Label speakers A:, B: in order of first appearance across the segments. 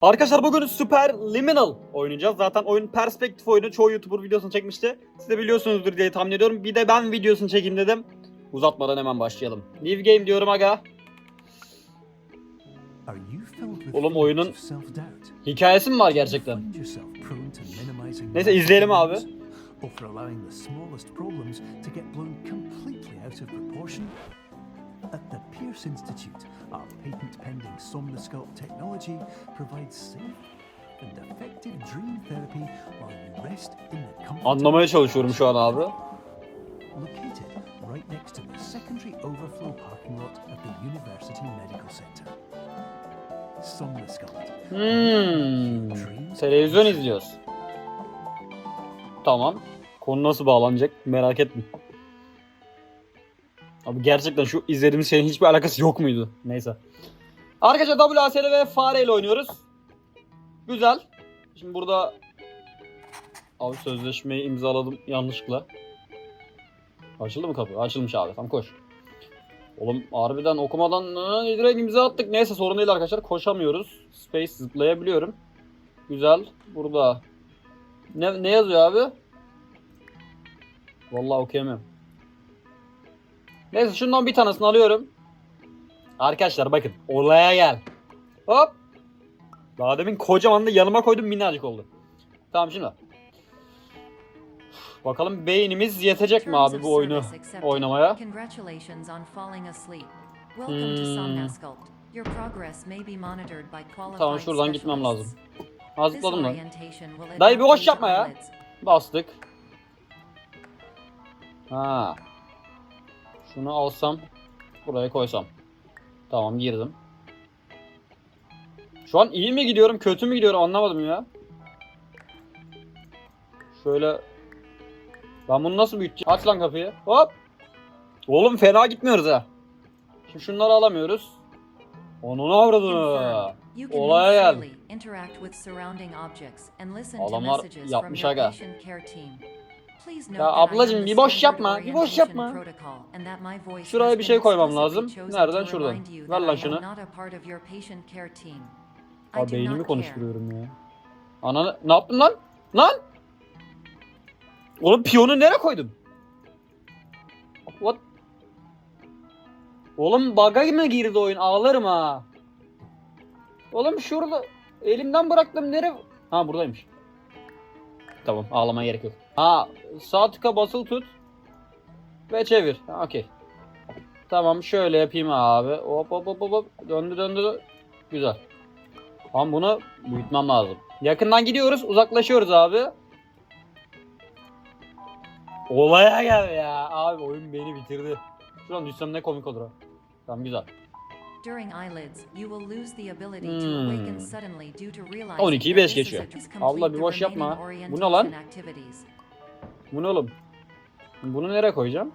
A: Arkadaşlar bugün Super Liminal oynayacağız. Zaten oyun perspektif oyunu. Çoğu YouTuber videosunu çekmişti. Siz de biliyorsunuzdur diye tahmin ediyorum. Bir de ben videosunu çekeyim dedim. Uzatmadan hemen başlayalım. New game diyorum aga. Oğlum oyunun hikayesi mi var gerçekten? Neyse, izleyelim abi.
B: At the Pierce Institute, our patent-pending Somnosculpt technology provides safe and effective dream therapy while you rest in the comfort
A: Anlamaya çalışıyorum şu an abi.
B: located right next to the secondary overflow parking lot at the University Medical Center. Somnosculpt.
A: Hmm. Televizyon izliyoruz. Tamam. Konu nasıl bağlanacak merak etme. Abi gerçekten şu izlediğimiz şeyin hiçbir alakası yok muydu? Neyse. Arkadaşlar WASD ve fare ile oynuyoruz. Güzel. Şimdi burada abi sözleşmeyi imzaladım yanlışlıkla. Açıldı mı kapı? Açılmış abi. Tamam koş. Oğlum harbiden okumadan direkt imza attık. Neyse sorun değil arkadaşlar. Koşamıyoruz. Space zıplayabiliyorum. Güzel. Burada. Ne, ne yazıyor abi? Vallahi okuyamıyorum. Neyse şundan bir tanesini alıyorum. Arkadaşlar bakın. Olaya gel. Hop. Daha demin kocaman da yanıma koydum minnacık oldu. Tamam şimdi. Bakalım beynimiz yetecek mi abi bu oyunu oynamaya? Hmm. Tamam şuradan gitmem lazım. Ha zıpladım lan. Dayı bir
C: to
A: yapma ya. Bastık. Ha. Şunu alsam. Buraya koysam. Tamam girdim. Şu an iyi mi gidiyorum kötü mü gidiyorum anlamadım ya. Şöyle. Ben bunu nasıl büyüteceğim? Aç lan kapıyı. Hop. Oğlum fena gitmiyoruz ha. Şimdi şunları alamıyoruz. Onun avradını. Olaya gel. Adamlar yapmış aga. Ya
C: note that I am
A: ablacım, bir boş yapma, bir boş yapma. Şuraya bir şey koymam lazım. Nereden?
C: to
A: Şuradan. Ver lan
C: I am
A: şunu.
C: not a part of your patient care team. I
A: Abi
C: do
A: beynimi
C: not
A: konuşturuyorum ya. Ananı ne yaptın lan? Lan! Oğlum piyonu nereye koydun? What? Oğlum bug'a mı girdi oyun? Ağlarım ha. Oğlum şurada elimden bıraktım nereye? Ha buradaymış. Tamam ağlamaya gerek yok. Ha sağ tıka basılı tut. Ve çevir. Okey. Tamam şöyle yapayım abi. Hop hop hop hop. Döndü döndü. Güzel. Ama bunu büyütmem lazım. Yakından gidiyoruz, uzaklaşıyoruz abi. Olaya gel ya. Abi oyun beni bitirdi. Şuradan düşsem ne komik olur ha. Tamam güzel.
C: During eyelids, you will lose the ability to
A: Hmm.
C: awaken suddenly due to realizing
A: 12'yi
C: that
A: 5
C: this is
A: geçiyor. Allah bir boş yapma. Bu ne lan? Bu ne oğlum? Bunu nereye koyacağım?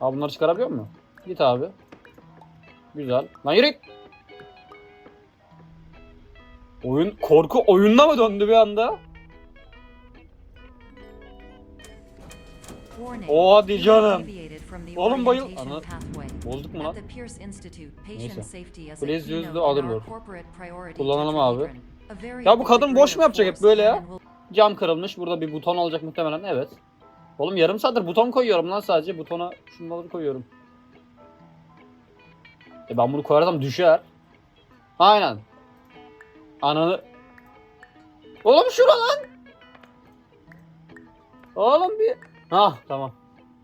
A: Abi bunları çıkarabiliyor mu? Git abi. Güzel. Lan yürü. Oyun korku oyununa mı döndü bir anda? O hadi canım. Oğlum bayıl- Ana-. Bozduk mu lan? Neyse. Please use the other word. Kullanalım abi. Ya bu kadın boş mu yapacak hep böyle ya? Cam kırılmış. Burada bir buton olacak muhtemelen. Evet. Oğlum yarım saattir buton koyuyorum lan sadece. Butona şunları koyuyorum. E ben bunu koyarsam düşer. Aynen. Ananı... Oğlum şura lan. Oğlum bir... Hah tamam.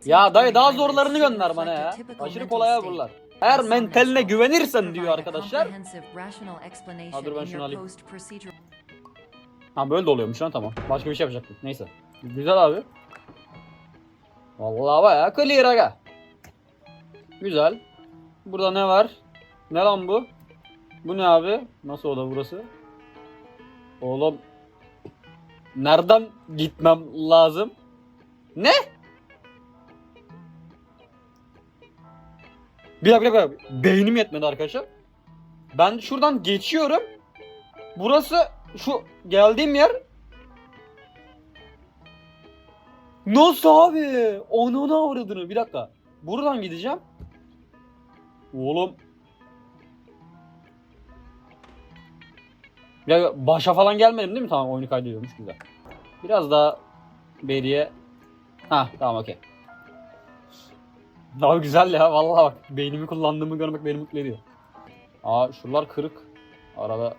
A: Ya dayı daha zorlarını gönder bana ya. Aşırı kolaya vururlar. Eğer mentaline güvenirsen diyor arkadaşlar. Ha, dur ben şunu alayım. Ha böyle de oluyormuş lan tamam. Başka bir şey yapacaktım. Neyse. Güzel abi. Vallahi bayağı clear aga. Güzel. Burada ne var? Ne lan bu? Bu ne abi? Nasıl oda burası? Oğlum. Nereden gitmem lazım? Ne? Bir dakika, bir dakika. Beynim yetmedi arkadaşlar. Ben şuradan geçiyorum. Burası şu geldiğim yer Nasıl abi? Onun avradını. Bir dakika. Buradan gideceğim. Oğlum. Ya başa falan gelmedim değil mi? Tamam oyunu kaydediyormuş güzel. Biraz daha beriye. Ha tamam okey. Abi güzel ya vallahi bak beynimi kullandığımı görmek beni mutlu ediyor. Aa şuralar kırık. Arada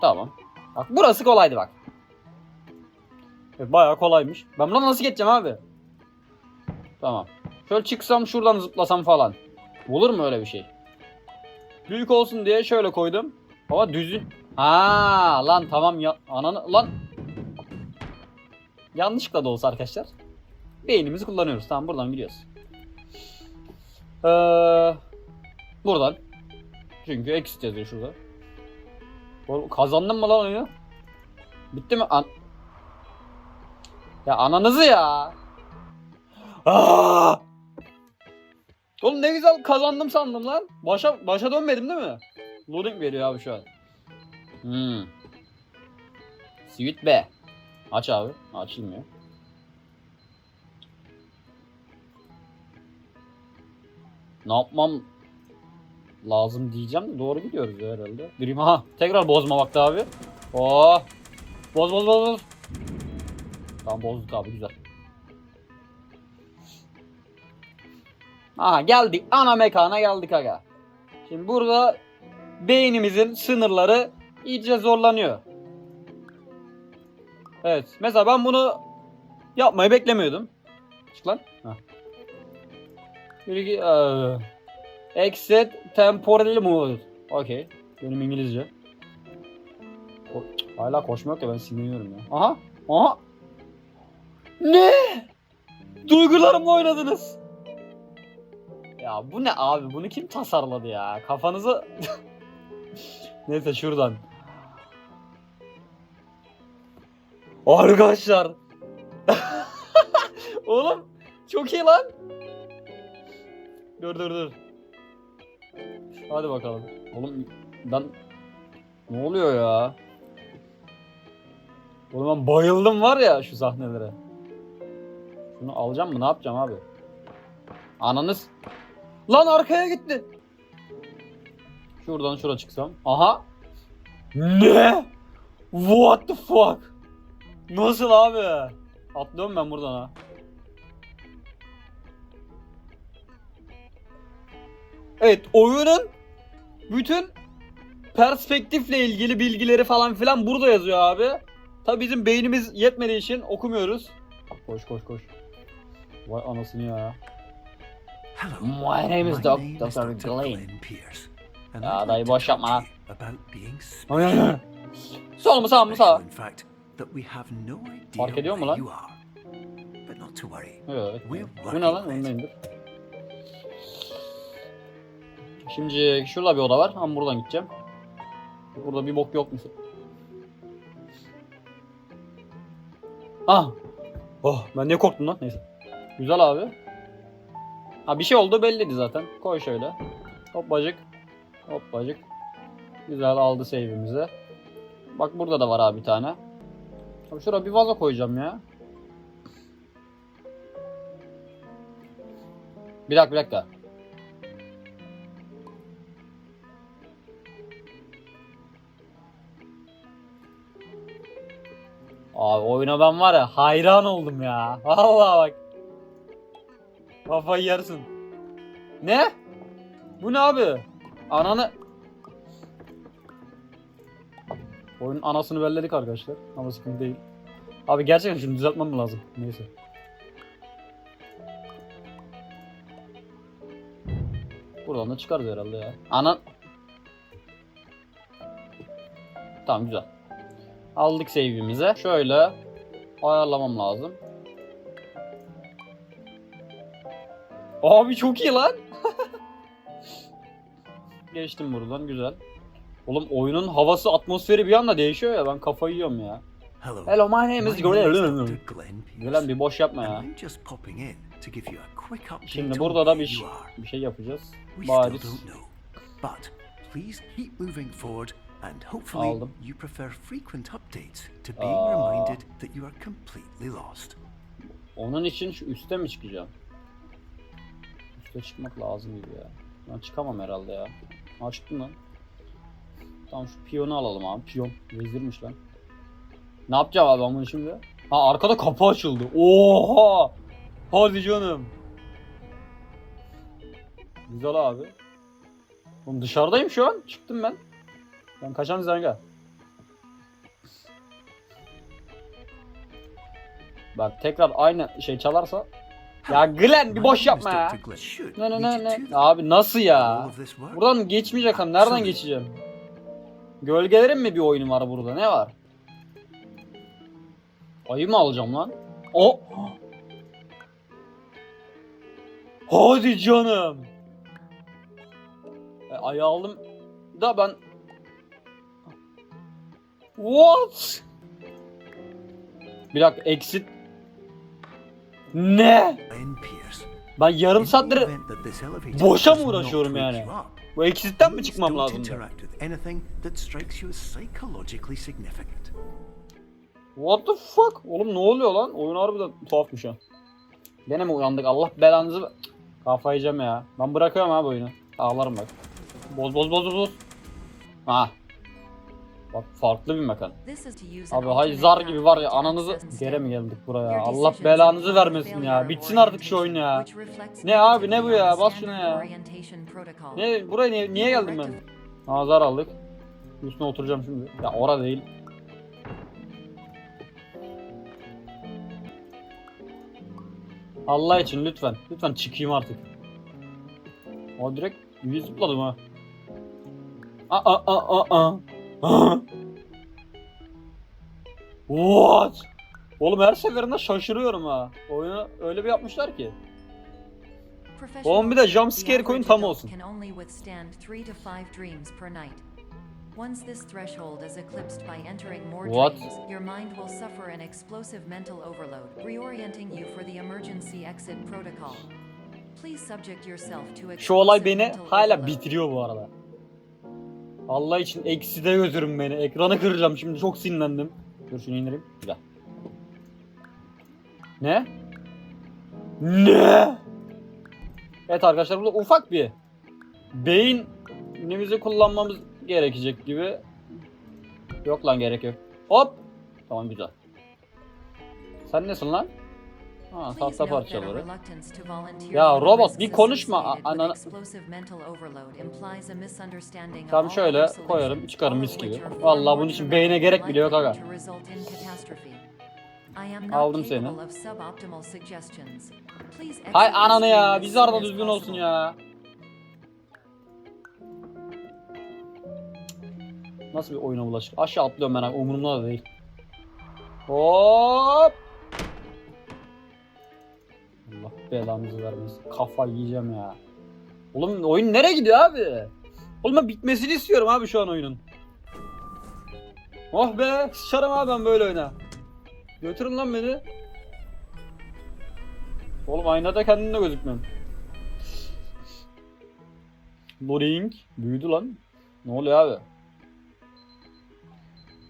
A: tamam. Bak burası kolaydı bak. Evet, bayağı kolaymış. Ben buradan nasıl geçeceğim abi? Tamam. Şöyle çıksam şuradan zıplasam falan. Olur mu öyle bir şey? Büyük olsun diye şöyle koydum. Ama düzün. Ha lan tamam ya ananı lan. Yanlışlıkla da olsa arkadaşlar. Beynimizi kullanıyoruz. Tamam buradan gidiyoruz. Ee, buradan. Çünkü exit yazıyor şurada. Oğlum, kazandın mı lan oyunu? Bitti mi? An ya ananızı ya. Aa! Oğlum ne güzel kazandım sandım lan. Başa başa dönmedim değil mi? Loading veriyor abi şu an. Hmm. Sweet B. Aç abi. Açılmıyor. Ne yapmam lazım diyeceğim de doğru gidiyoruz herhalde. Birim ha tekrar bozma vakti abi. Oh. Boz boz boz boz. Tamam bozduk abi güzel. Aha geldik ana mekana geldik aga. Şimdi burada beynimizin sınırları iyice zorlanıyor. Evet. Mesela ben bunu yapmayı beklemiyordum. Çık lan. Bilgi, eee, exit temporary mode. Okey. Benim İngilizce. Ko- Hala koşma yok ya ben sinirleniyorum ya. Aha. Aha. Ne? Duygularımla oynadınız. Ya bu ne abi? Bunu kim tasarladı ya? Kafanızı... Neyse şuradan. Arkadaşlar. Oğlum çok iyi lan. Dur dur dur. Hadi bakalım. Oğlum ben ne oluyor ya? Oğlum ben bayıldım var ya şu sahnelere. Şunu alacağım mı? Ne yapacağım abi? Ananız. Lan arkaya gitti. Şuradan şura çıksam. Aha. Ne? What the fuck? Nasıl abi? Atlıyorum ben buradan ha. Evet oyunun bütün perspektifle ilgili bilgileri falan filan burada yazıyor abi. Tabi bizim beynimiz yetmediği için okumuyoruz. Koş koş koş. Vay anasını ya.
B: Hello.
A: My name is Doc- Dr.
B: Dr.
A: Glenn.
B: Pierce.
A: Ya dayı boş yapma lan. Sol mu sağ mı sağ?
B: Special, in fact, that we have no idea
A: Fark ediyor mu lan? Evet. Bu ne lan? indir. Şimdi şurada bir oda var ama buradan gideceğim. Burada bir bok yok musun? Ah! Oh ben niye korktum lan? Neyse. Güzel abi. Ha bir şey oldu belliydi zaten. Koy şöyle. Hoppacık. Hoppacık. Güzel aldı save'imizi. Bak burada da var abi bir tane. Abi şuraya bir vaza koyacağım ya. Bir dakika bir dakika. Abi oyuna ben var ya hayran oldum ya. Vallahi bak. Kafayı yersin. Ne? Bu ne abi? Ananı... Oyunun anasını belledik arkadaşlar. Ama sıkıntı değil. Abi gerçekten şunu düzeltmem lazım. Neyse. Buradan da çıkarız herhalde ya. Anan... Tamam güzel. Aldık save'imize. Şöyle ayarlamam lazım. Abi çok iyi lan. Geçtim buradan güzel. Oğlum oyunun havası, atmosferi bir anda değişiyor ya ben kafayı yiyorum ya.
B: Hello.
A: Hello my name is Glenn.
B: Glenn
A: bir boş yapma ya. Şimdi burada da bir, bir şey yapacağız. Bariz.
B: And hopefully
A: Aldım.
B: you prefer frequent updates to being
A: Aa.
B: reminded that you are completely lost.
A: Onun için şu üste mi çıkacağım? Üste çıkmak lazım gibi ya. Ben çıkamam herhalde ya. Ha çıktım lan. Tamam şu piyonu alalım abi. Piyon. Vezirmiş lan. Ne yapacağım abi ben bunu şimdi? Ha arkada kapı açıldı. Oha! Hadi canım. Güzel abi. Oğlum dışarıdayım şu an. Çıktım ben. Ben kaçan zanga. Bak tekrar aynı şey çalarsa. Ya Glenn bir boş yapma ya. Ne ne ne ne. Abi nasıl ya? Buradan geçmeyecek ha. Nereden geçeceğim? Gölgelerin mi bir oyunu var burada? Ne var? Ayı mı alacağım lan? O. Hadi canım. E, ayı aldım da ben What? Bir dakika exit Ne? Ben yarım saattir boşa mı uğraşıyorum yani? Bu exit'ten mi çıkmam lazım? What the fuck? Oğlum ne oluyor lan? Oyun harbiden tuhafmış ha. Gene mi uyandık? Allah belanızı... Kafayı yiyeceğim ya. Ben bırakıyorum abi oyunu. Ağlarım bak. Boz boz boz boz. Ha. Bak farklı bir mekan. Abi hay zar gibi var ya ananızı gere mi geldik buraya? Allah belanızı vermesin ya. Bitsin artık şu oyun ya. Ne abi, ne bu ya? Bas şuna ya. Ne buraya niye, niye geldim ben? Ha zar aldık. Üstüne oturacağım şimdi. Ya ora değil. Allah için lütfen. Lütfen çıkayım artık. O direkt yüz zıpladım ha. Aa aa aa aa. What? Oğlum her seferinde şaşırıyorum ha. Oyunu öyle bir yapmışlar ki. Oğlum bir de jump scare koyun tam olsun.
C: Can only withstand 3 to 5 dreams per night. Once this threshold is eclipsed by entering more
A: What?
C: dreams, your mind will suffer an explosive mental overload, reorienting you for the emergency exit protocol. Please subject yourself to
A: Şu olay beni hala bitiriyor bu arada. Allah için ekside götürün beni. Ekranı kıracağım şimdi çok sinirlendim. Dur şunu indireyim. Güzel. Ne? Ne? Evet arkadaşlar burada ufak bir beynimizi kullanmamız gerekecek gibi. Yok lan gerek yok. Hop. Tamam güzel. Sen nesin lan? Ha tahta parçaları. Ya robot, bir konuşma,
C: associated with
A: ananı-
C: explosive mental overload implies a misunderstanding of
A: Tamam
C: all
A: şöyle koyarım, çıkarım mis gibi. Vallahi bunun için beyne gerek bile yok aga. Aldım seni. Hay ananı ya. Biz arada düzgün olsun ya. Nasıl bir oyuna bulaşık? Aşağı atlıyorum ben. Umurumda da değil. Hop. Allah belanızı vermesin. Kafa yiyeceğim ya. Oğlum oyun nereye gidiyor abi? Oğlum ben bitmesini istiyorum abi şu an oyunun. Oh be. Sıçarım abi ben böyle oyuna. Götürün lan beni. Oğlum aynada kendin de gözükmüyorsun. Loading. Büyüdü lan. Ne oluyor abi?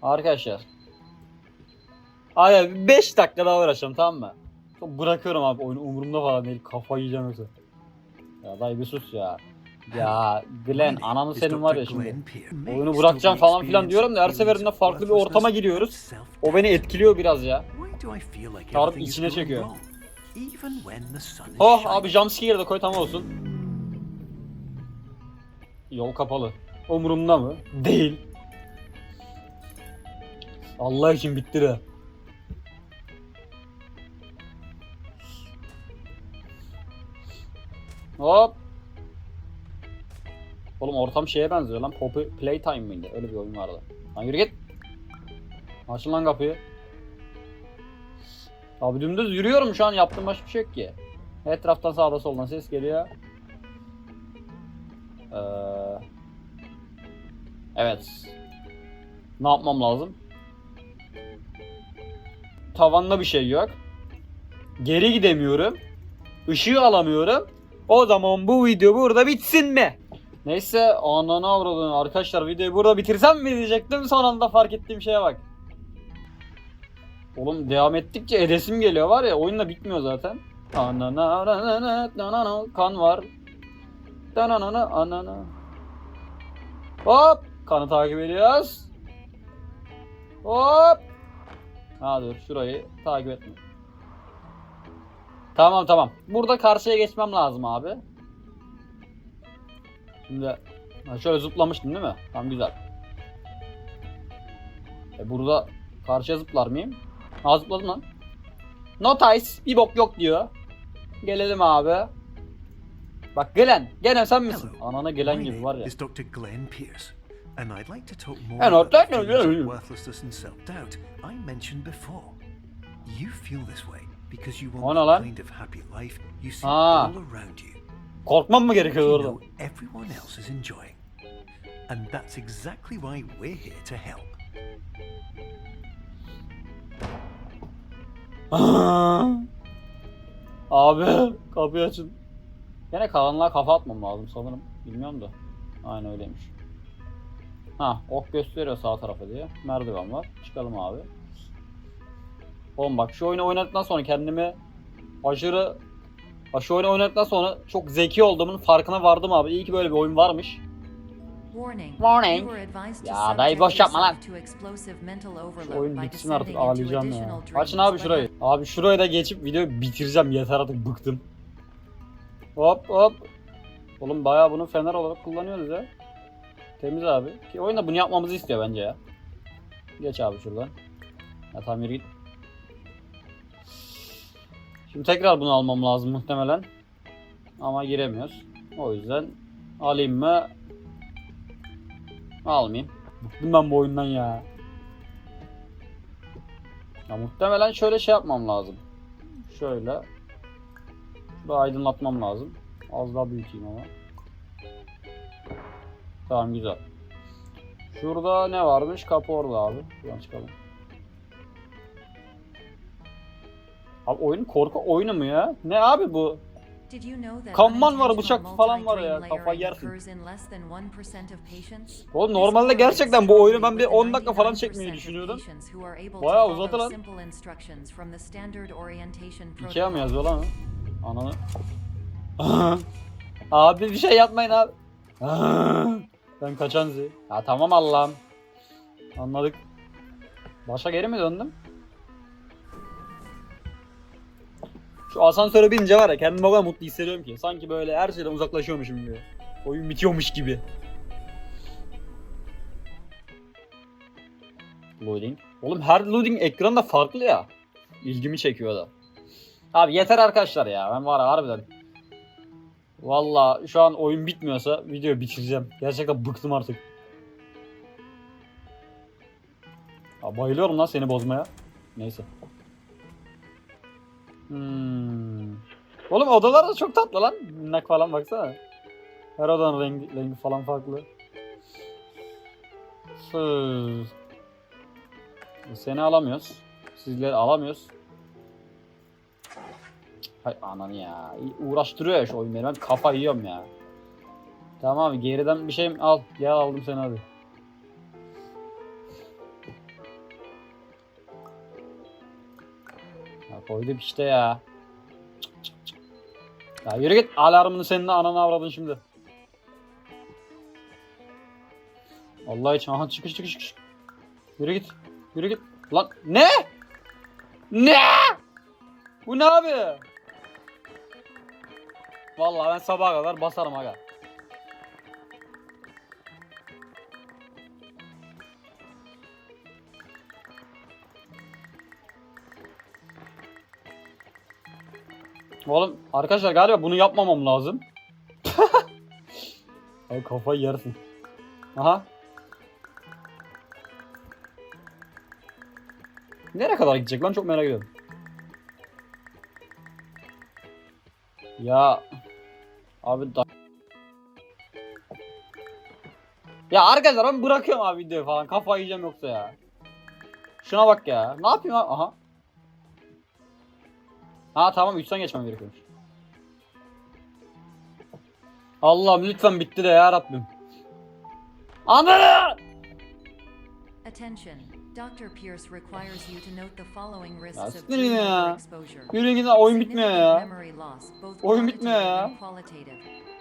A: Arkadaşlar. Abi 5 dakika daha uğraşacağım tamam mı? Bırakıyorum abi oyunu umurumda falan değil. Kafayı yiyeceğim yoksa. Ya dayı bir sus ya. Ya Glenn ananı senin var ya şimdi. Oyunu bırakacağım falan filan diyorum da her seferinde farklı bir ortama giriyoruz. O beni etkiliyor biraz ya. Çağırıp içine çekiyor. Oh abi jumpscare de koy tam olsun. Yol kapalı. Umurumda mı? Değil. Allah için bitti de. Hop. Oğlum ortam şeye benziyor lan. Poppy Playtime mıydı? Öyle bir oyun vardı. Lan yürü git. Açın lan kapıyı. Abi dümdüz yürüyorum şu an yaptığım başka bir şey yok ki. Etraftan sağda soldan ses geliyor. Ee, evet. Ne yapmam lazım? Tavanda bir şey yok. Geri gidemiyorum. Işığı alamıyorum. O zaman bu video burada bitsin mi? Neyse ananı avradını arkadaşlar videoyu burada bitirsem mi diyecektim son anda fark ettiğim şeye bak. Oğlum devam ettikçe edesim geliyor var ya oyun da bitmiyor zaten. Anana anana anana kan var. Dananana anana. Hop Kanı takip ediyoruz. Hop. Ha dur şurayı takip etme. Tamam tamam. Burada karşıya geçmem lazım abi. Şimdi şöyle zıplamıştım değil mi? Tamam güzel. E burada karşıya zıplar mıyım? Ha zıpladım lan. No ties. Bir bok yok diyor. Gelelim abi. Bak gelen. Gelen sen misin? Anana gelen gibi var ya.
B: is Dr. Glenn Pierce, and I'd like to talk more about the worthlessness and self-doubt I mentioned before. You feel this way because you want the kind of happy life you see all around you.
A: Korkmam mı gerekiyor
B: You
A: orada?
B: know everyone else is enjoying. And that's exactly why we're here to help.
A: Abi kapıyı açın. Gene karanlığa kafa atmam lazım sanırım. Bilmiyorum da. Aynen öyleymiş. Ha ok gösteriyor sağ tarafa diye. Merdiven var. Çıkalım abi. Oğlum bak şu oyunu oynadıktan sonra kendimi aşırı Bak şu oyunu oynadıktan sonra çok zeki olduğumun farkına vardım abi. İyi ki böyle bir oyun varmış.
C: Warning.
A: Warning. Ya dayı boş yapma lan. Şu oyun bitsin artık ağlayacağım ya. Açın abi şurayı. Abi şurayı da geçip videoyu bitireceğim yeter artık bıktım. Hop hop. Oğlum bayağı bunu fener olarak kullanıyoruz ya. Temiz abi. Ki oyunda bunu yapmamızı istiyor bence ya. Geç abi şuradan. Ya yürü git. Şimdi tekrar bunu almam lazım muhtemelen. Ama giremiyoruz. O yüzden alayım mı? Almayayım. Bıktım ben bu oyundan ya. Ya muhtemelen şöyle şey yapmam lazım. Şöyle. Şurayı aydınlatmam lazım. Az daha büyüteyim ama. Tamam güzel. Şurada ne varmış? Kapı orada abi. Buradan çıkalım. Abi oyun korku oyunu mu ya? Ne abi bu? Kanman var, bıçak falan var ya,
C: layering
A: yersin.
C: occurs in less than 1% of patients?
A: Oğlum normalde gerçekten bu oyunu ben bir
C: strongly
A: 10 dakika falan
C: 99%
A: çekmeyi düşünüyordum. Bayağı uzadı lan. Ikea mı yazıyor lan? Ananı. abi bir şey yapmayın abi. ben kaçan zi. Ya tamam Allah'ım. Anladık. Başa geri mi döndüm? Şu asansöre binince var ya kendimi o kadar mutlu hissediyorum ki. Sanki böyle her şeyden uzaklaşıyormuşum gibi. Oyun bitiyormuş gibi. Loading. Oğlum her loading ekran da farklı ya. İlgimi çekiyor da. Abi yeter arkadaşlar ya. Ben var ya harbiden. Valla şu an oyun bitmiyorsa videoyu bitireceğim. Gerçekten bıktım artık. Ya bayılıyorum lan seni bozmaya. Neyse. Hmm. Oğlum odalar da çok tatlı lan. Minnak falan baksana. Her odanın rengi, rengi falan farklı. Fıı. Seni alamıyoruz. Sizleri alamıyoruz. Hay ananı ya. Uğraştırıyor ya şu oyun beni. Ben kafa yiyorum ya. Tamam geriden bir şey al. Gel aldım seni hadi. Ya koyduk işte ya. Ya yürü git. Alarmını senin ananı avradın şimdi. Allah için. Aha çıkış çıkış çıkış. Yürü git. Yürü git. Lan ne? Ne? Bu ne abi? Vallahi ben sabaha kadar basarım aga. Oğlum arkadaşlar galiba bunu yapmamam lazım. Ay kafayı yersin. Aha. Nereye kadar gidecek lan çok merak ediyorum. Ya abi da Ya arkadaşlar ben bırakıyorum abi videoyu falan. Kafayı yiyeceğim yoksa ya. Şuna bak ya. Ne yapayım abi? Aha. Ha tamam 3'ten geçmem gerekiyormuş. Allah'ım lütfen bitti de ya Rabbim. Ananı!
C: Attention. Dr. Pierce requires you to note the following risks of
A: ya.
C: exposure.
A: Yürüyün gidin oyun bitmiyor ya. Oyun bitmiyor ya.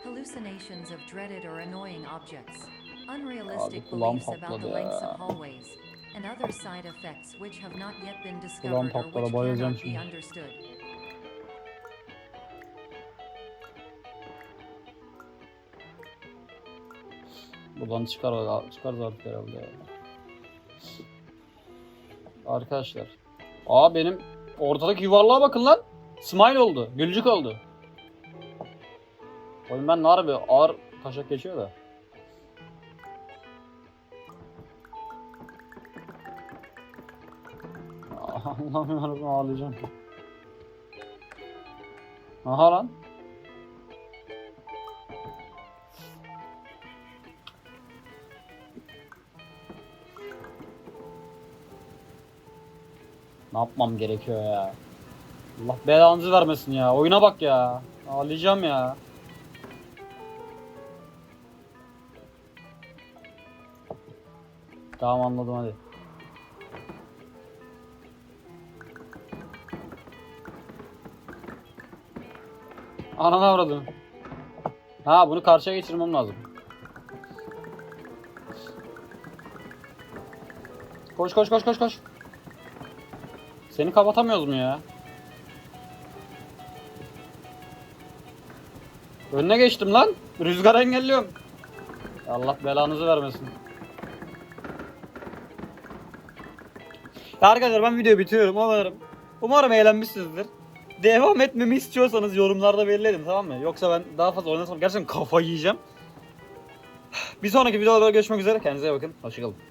C: Hallucinations of dreaded or annoying objects. Unrealistic beliefs about the lengths of hallways and other side effects which have not yet been discovered or which cannot be understood.
A: Buradan çıkar çıkarız artık herhalde. ya. Arkadaşlar. Aa benim ortadaki yuvarlığa bakın lan. Smile oldu. Gülcük oldu. Oğlum ben ne harbi ağır taşak geçiyor da. Yarabbim ağlayacağım. Aha lan. Ne yapmam gerekiyor ya? Allah belanızı vermesin ya. Oyuna bak ya. Ağlayacağım ya. Tamam anladım hadi. Ananı avradım. Ha bunu karşıya geçirmem lazım. Koş koş koş koş koş. Seni kapatamıyoruz mu ya? Önüne geçtim lan. Rüzgar engelliyorum. Allah belanızı vermesin. Arkadaşlar ben videoyu bitiriyorum umarım. Umarım eğlenmişsinizdir. Devam etmemi istiyorsanız yorumlarda belirleyin tamam mı? Yoksa ben daha fazla oynasam gerçekten kafayı yiyeceğim. Bir sonraki videolarda görüşmek üzere. Kendinize iyi bakın. Hoşçakalın.